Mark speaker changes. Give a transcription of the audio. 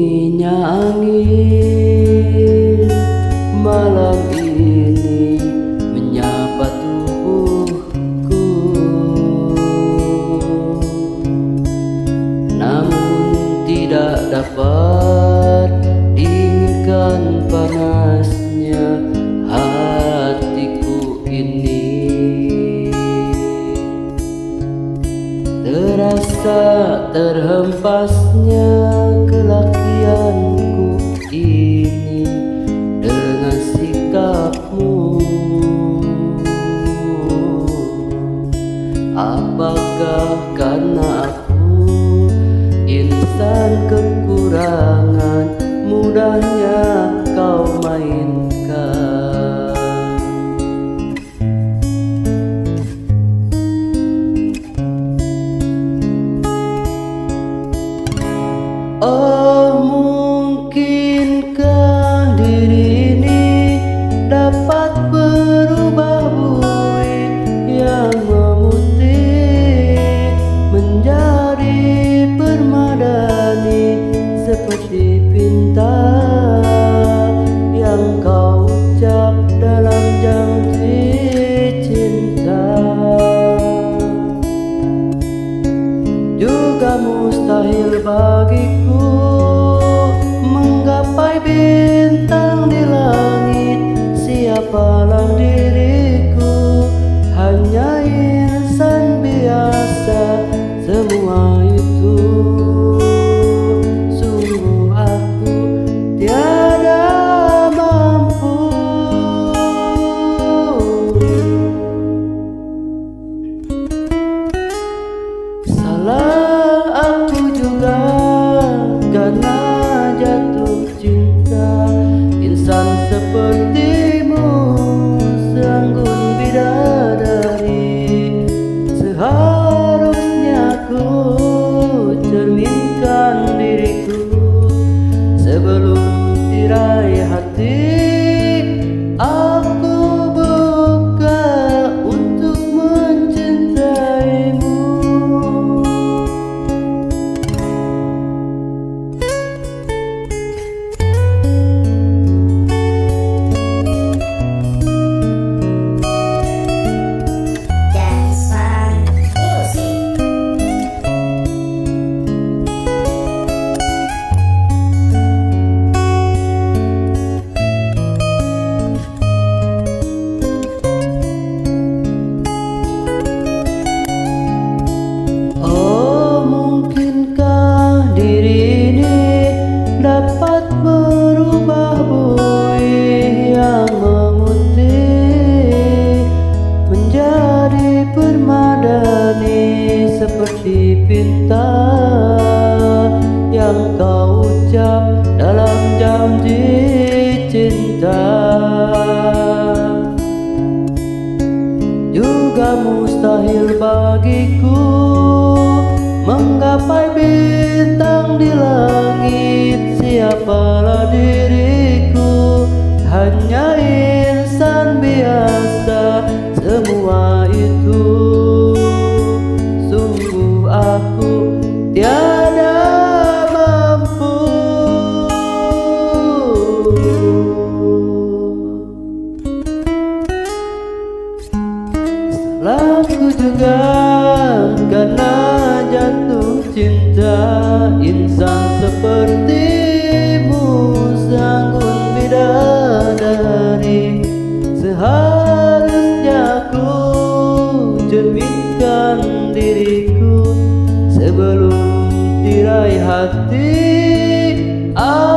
Speaker 1: dinginnya angin. Malam ini menyapa tubuhku. Namun tidak dapat diinginkan panasnya hatiku ini. Terasa terhempas sienta sepertimu Seanggun bidadari. Seharusnya ku cerminkan diriku Sebelum tirai hati. mengucap dalam janji cinta. Juga mustahil bagiku menggapai bintang di langit. insan sepertimu sanggup bidadari. Seharusnya ku cerminkan diriku sebelum tirai hati. aku